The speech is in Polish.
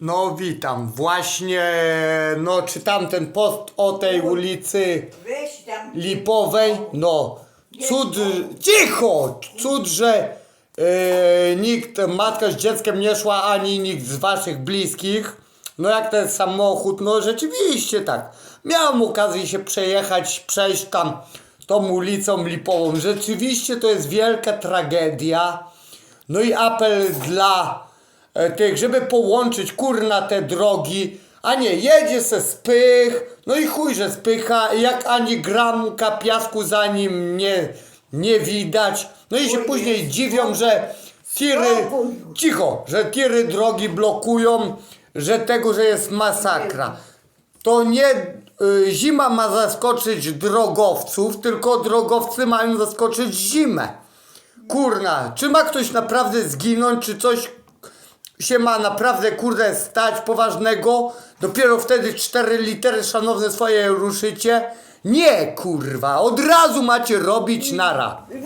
No witam. Właśnie no czytam ten post o tej ulicy Weź tam. Lipowej. No cud, cicho! Cud, że e, nikt, matka z dzieckiem nie szła, ani nikt z waszych bliskich. No jak ten samochód, no rzeczywiście tak. Miałem okazję się przejechać, przejść tam tą ulicą Lipową. Rzeczywiście to jest wielka tragedia. No i apel dla tych, żeby połączyć kurna te drogi, a nie jedzie se spych, no i chuj, że spycha, jak ani gramka piasku za nim nie, nie widać. No i się później dziwią, że tiry, cicho, że tiry drogi blokują, że tego, że jest masakra. To nie y, zima ma zaskoczyć drogowców, tylko drogowcy mają zaskoczyć zimę. Kurna, czy ma ktoś naprawdę zginąć, czy coś się ma naprawdę kurde stać poważnego? Dopiero wtedy cztery litery szanowne swoje ruszycie? Nie, kurwa, od razu macie robić nara.